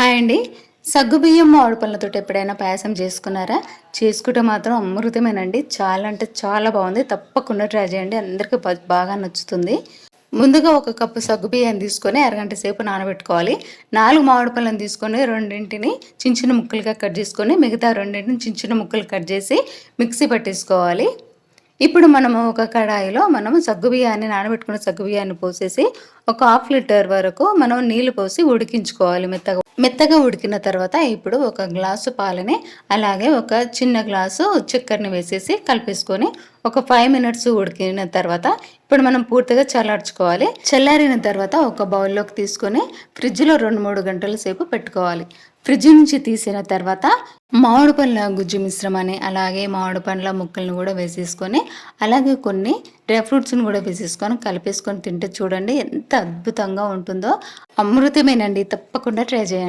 Hi అండి. సగ్గుబియ్యం మామిడి పళ్ళతోటి ఎప్పుడైనా పాయసం చేసుకున్నారా? చేసుకుంటే మాత్రం అమృతమేనండి. చాలా అంటే చాలా బాగుంది. తప్పకుండా ట్రై చేయండి. అందరికీ బాగా నచ్చుతుంది. ముందుగా ఒక కప్పు సగ్గుబియ్యాన్ని తీసుకొని అరగంట సేపు నానబెట్టుకోవాలి. నాలుగు మామిడి పళ్ళను తీసుకొని రెండింటిని చిన్న చిన్న ముక్కలుగా కట్ చేసుకొని మిగతా రెండింటిని చిన్న చిన్న ముక్కలు కట్ చేసి మిక్సీ పట్టేసుకోవాలి. ఇప్పుడు మనము ఒక కడాయిలో మనము సగ్గుబియ్యాన్ని నానబెట్టుకున్న సగ్గుబియ్యాన్ని పోసేసి ఒక హాఫ్ లీటర్ వరకు మనం నీళ్ళు పోసి ఉడికించుకోవాలి మెత్తగా. మెత్తగా ఉడికిన తర్వాత ఇప్పుడు ఒక గ్లాసు పాలని అలాగే ఒక చిన్న గ్లాసు చక్కెరని వేసేసి కలిపేసుకొని ఒక ఫైవ్ మినిట్స్ ఉడికిన తర్వాత ఇప్పుడు మనం పూర్తిగా చల్లార్చుకోవాలి. చల్లారిన తర్వాత ఒక బౌల్లోకి తీసుకొని ఫ్రిడ్జ్లో రెండు మూడు గంటల సేపు పెట్టుకోవాలి. ఫ్రిడ్జ్ నుంచి తీసిన తర్వాత మామిడి పండ్ల గుజ్జు మిశ్రమాన్ని అలాగే మామిడి పండ్ల ముక్కలను కూడా వేసేసుకొని అలాగే కొన్ని డ్రై ఫ్రూట్స్ని కూడా వేసేసుకొని కలిపేసుకొని తింటే చూడండి ఎంత అద్భుతంగా ఉంటుందో. అమృతమేనండి తప్పకుండా ట్రై చేయండి.